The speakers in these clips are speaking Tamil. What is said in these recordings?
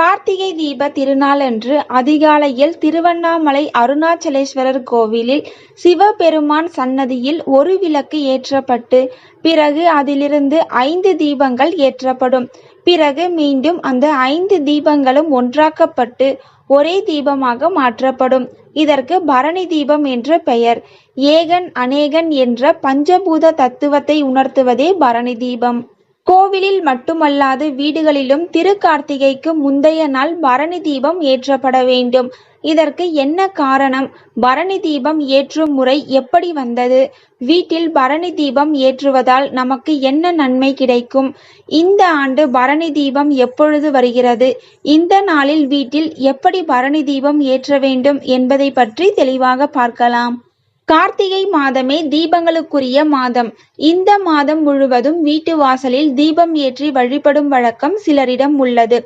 கார்த்திகை தீப திருநாளன்று அதிகாலையில் திருவண்ணாமலை அருணாச்சலேஸ்வரர் கோவிலில் சிவபெருமான் சன்னதியில் ஒரு விளக்கு ஏற்றப்பட்டு பிறகு அதிலிருந்து ஐந்து தீபங்கள் ஏற்றப்படும். பிறகு மீண்டும் அந்த ஐந்து தீபங்களும் ஒன்றாக்கப்பட்டு ஒரே தீபமாக மாற்றப்படும். இதற்கு பரணி தீபம் என்ற பெயர். ஏகன் அநேகன் என்ற பஞ்சபூத தத்துவத்தை உணர்த்துவதே பரணி தீபம். கோவிலில் மட்டுமல்லாது வீடுகளிலும் திருக்கார்த்திகைக்கு முந்தைய நாள் பரணி தீபம் ஏற்றப்பட வேண்டும். இதற்கு என்ன காரணம்? பரணி தீபம் ஏற்றும் முறை எப்படி வந்தது? வீட்டில் பரணி தீபம் ஏற்றுவதால் நமக்கு என்ன நன்மை கிடைக்கும்? இந்த ஆண்டு பரணி தீபம் எப்பொழுது வருகிறது? இந்த நாளில் வீட்டில் எப்படி பரணி தீபம் ஏற்ற வேண்டும் என்பதை பற்றி தெளிவாக பார்க்கலாம். கார்த்திகை மாதமே தீபங்களுக்குரிய மாதம். இந்த மாதம் முழுவதும் வீட்டு வாசலில் தீபம் ஏற்றி வழிபடும் வழக்கம் சிலரிடம் உள்ளது.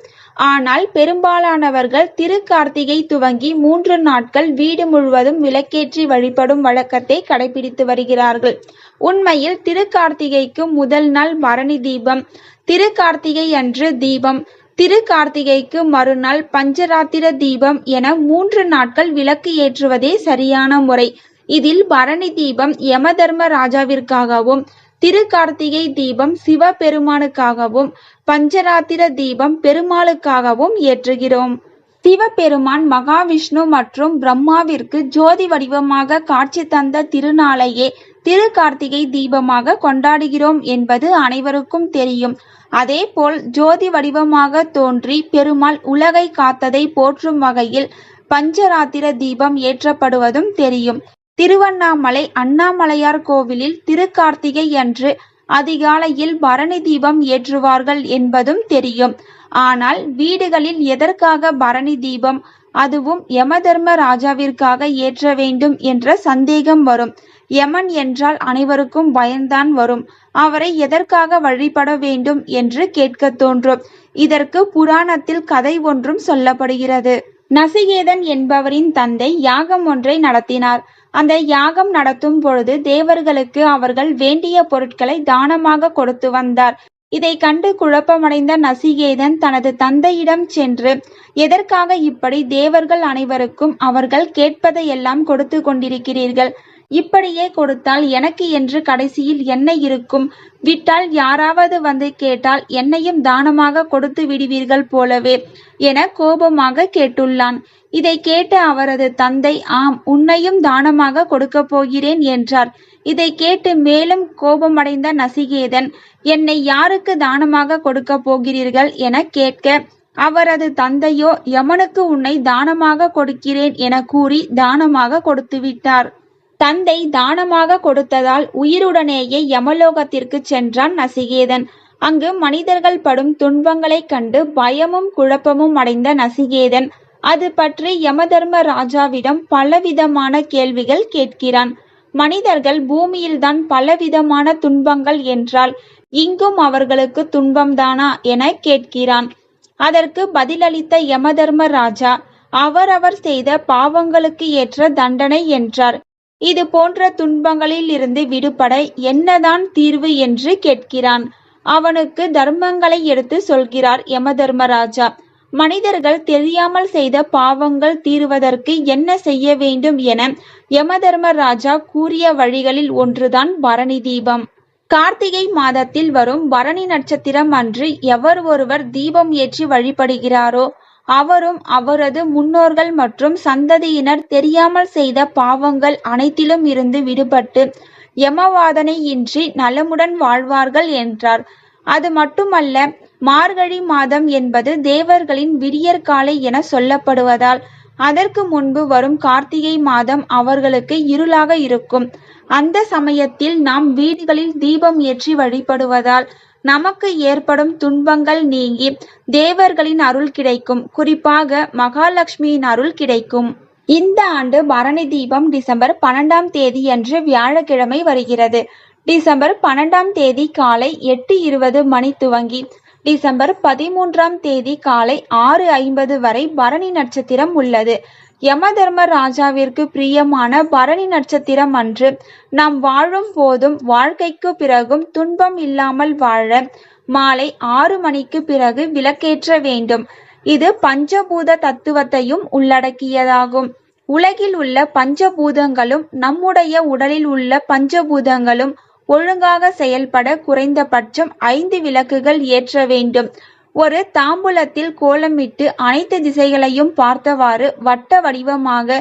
ஆனால் பெரும்பாலானவர்கள் திரு கார்த்திகை துவங்கி மூன்று நாட்கள் வீடு முழுவதும் விளக்கேற்றி வழிபடும் வழக்கத்தை கடைபிடித்து வருகிறார்கள். உண்மையில் திரு கார்த்திகைக்கு முதல் நாள் பரணி தீபம், திரு கார்த்திகை அன்று தீபம், திரு கார்த்திகைக்கு மறுநாள் பஞ்சராத்திர தீபம் என மூன்று நாட்கள் விளக்கு ஏற்றுவதே சரியான முறை. இதில் பரணி தீபம் யமதர்ம ராஜாவிற்காகவும், திருக்கார்த்திகை தீபம் சிவபெருமானுக்காகவும், பஞ்சராத்திர தீபம் பெருமாளுக்காகவும் ஏற்றுகிறோம். சிவபெருமான் மகாவிஷ்ணு மற்றும் பிரம்மாவிற்கு ஜோதி வடிவமாக காட்சி தந்த திருநாளையே திரு கார்த்திகை தீபமாக கொண்டாடுகிறோம் என்பது அனைவருக்கும் தெரியும். அதேபோல் ஜோதி வடிவமாக தோன்றி பெருமாள் உலகை காத்ததை போற்றும் வகையில் பஞ்சராத்திர தீபம் ஏற்றப்படுவதும் தெரியும். திருவண்ணாமலை அண்ணாமலையார் கோவிலில் திருக்கார்த்திகை அன்று அதிகாலையில் பரணி தீபம் ஏற்றுவார்கள் என்பதும் தெரியும். ஆனால் வீடுகளில் எதற்காக பரணி தீபம், அதுவும் யமதர்ம ராஜாவிற்காக ஏற்ற வேண்டும் என்ற சந்தேகம் வரும். யமன் என்றால் அனைவருக்கும் பயம்தான் வரும். அவரை எதற்காக வழிபட வேண்டும் என்று கேட்கத் தோன்றும். இதற்கு புராணத்தில் கதை ஒன்றும் சொல்லப்படுகிறது. நசிகேதன் என்பவரின் தந்தை யாகம் ஒன்றை நடத்தினார். அந்த யாகம் நடத்தும் பொழுது தேவர்களுக்கு அவர்கள் வேண்டிய பொருட்களை தானமாக கொடுத்து வந்தார். இதை கண்டு குழப்பமடைந்த நசிகேதன் தனது தந்தையிடம் சென்று எதற்காக இப்படி தேவர்கள் அனைவருக்கும் அவர்கள் கேட்பதையெல்லாம் கொடுத்து கொண்டிருக்கிறீர்கள் இப்படியே கொடுத்தால் எனக்கு என்று கடைசியில் என்ன இருக்கும்? விட்டால் யாராவது வந்து கேட்டால் என்னையும் தானமாக கொடுத்து விடுவீர்கள் போலவே என கோபமாக கேட்டுள்ளான். இதை கேட்ட அவரது தந்தை ஆம் உன்னையும் தானமாக கொடுக்கப் போகிறேன் என்றார். இதை கேட்டு மேலும் கோபமடைந்த நசிகேதன் என்னை யாருக்கு தானமாக கொடுக்கப் போகிறீர்கள் என கேட்க அவரது தந்தையோ யமனுக்கு உன்னை தானமாக கொடுக்கிறேன் என கூறி தானமாக கொடுத்துவிட்டார். தந்தை தானமாக கொடுத்ததால் உயிருடனேயே யமலோகத்திற்குச் சென்றான் நசிகேதன். அங்கு மனிதர்கள் படும் துன்பங்களைக் கண்டு பயமும் குழப்பமும் அடைந்த நசிகேதன் அது பற்றி யமதர்ம ராஜாவிடம் பலவிதமான கேள்விகள் கேட்கிறான். மனிதர்கள் பூமியில்தான் பலவிதமான துன்பங்கள் என்றால் இங்கும் அவர்களுக்கு துன்பம்தானா என கேட்கிறான். அதற்கு பதிலளித்த யமதர்ம ராஜா அவரவர் செய்த பாவங்களுக்கு ஏற்ற தண்டனை என்றார். இது போன்ற துன்பங்களில் இருந்து விடுபட என்னதான் தீர்வு என்று கேட்கிறான். அவனுக்கு தர்மங்களை எடுத்து சொல்கிறார் யமதர்மராஜா. மனிதர்கள் தெரியாமல் செய்த பாவங்கள் தீருவதற்கு என்ன செய்ய வேண்டும் என யமதர்மராஜா கூறிய வழிகளில் ஒன்றுதான் பரணி தீபம். கார்த்திகை மாதத்தில் வரும் பரணி நட்சத்திரம் அன்று எவர் ஒருவர் தீபம் ஏற்றி வழிபடுகிறாரோ அவரும் அவரது முன்னோர்கள் மற்றும் சந்ததியினர் தெரியாமல் செய்த பாவங்கள் அனைத்திலும் இருந்து விடுபட்டு யமவாதனை இன்றி நலமுடன் வாழ்வார்கள் என்றார். அது மட்டுமல்ல மார்கழி மாதம் என்பது தேவர்களின் விடியற்காலை என சொல்லப்படுவதால் அதற்கு முன்பு வரும் கார்த்திகை மாதம் அவர்களுக்கு இருளாக இருக்கும். அந்த சமயத்தில் நாம் வீடுகளில் தீபம் ஏற்றி வழிபடுவதால் நமக்கு ஏற்படும் துன்பங்கள் நீங்கி தேவர்களின் அருள் கிடைக்கும். குறிப்பாக மகாலட்சுமியின் அருள் கிடைக்கும். இந்த ஆண்டு பரணி தீபம் டிசம்பர் பன்னெண்டாம் தேதி என்று வியாழக்கிழமை வருகிறது. டிசம்பர் பன்னெண்டாம் தேதி காலை எட்டு இருபது மணி துவங்கி டிசம்பர் பதிமூன்றாம் தேதி காலை ஆறு ஐம்பது வரை பரணி நட்சத்திரம் உள்ளது. யமதர்ம ராஜாவிற்கு பிரியமான பரணி நட்சத்திரம் அன்று நாம் வாழும் போதும் வாழ்க்கைக்கு பிறகும் துன்பம் இல்லாமல் வாழ மாலை ஆறு மணிக்கு பிறகு விளக்கேற்ற வேண்டும். இது பஞ்சபூத தத்துவத்தையும் உள்ளடக்கியதாகும். உலகில் உள்ள பஞ்சபூதங்களும் நம்முடைய உடலில் உள்ள பஞ்சபூதங்களும் ஒழுங்காக செயல்பட குறைந்தபட்சம் ஐந்து விளக்குகள் ஏற்ற வேண்டும். ஒரு தாம்பூலத்தில் கோலமிட்டு அனைத்து திசைகளையும் பார்த்தவாறு வட்ட வடிவமாக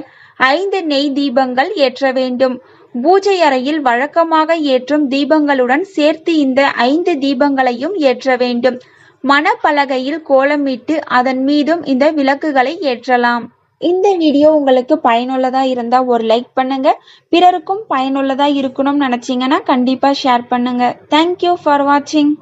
ஐந்து நெய் தீபங்கள் ஏற்ற வேண்டும். பூஜை அறையில் வழக்கமாக ஏற்றும் தீபங்களுடன் சேர்த்து இந்த ஐந்து தீபங்களையும் ஏற்ற வேண்டும். மணப்பலகையில் கோலமிட்டு அதன் மீதும் இந்த விளக்குகளை ஏற்றலாம். இந்த வீடியோ உங்களுக்கு பயனுள்ளதா இருந்தா ஒரு லைக் பண்ணுங்க. பிறருக்கும் பயனுள்ளதா இருக்கணும்னு நினைச்சீங்கன்னா கண்டிப்பா ஷேர் பண்ணுங்க. தேங்க்யூ ஃபார் வாட்சிங்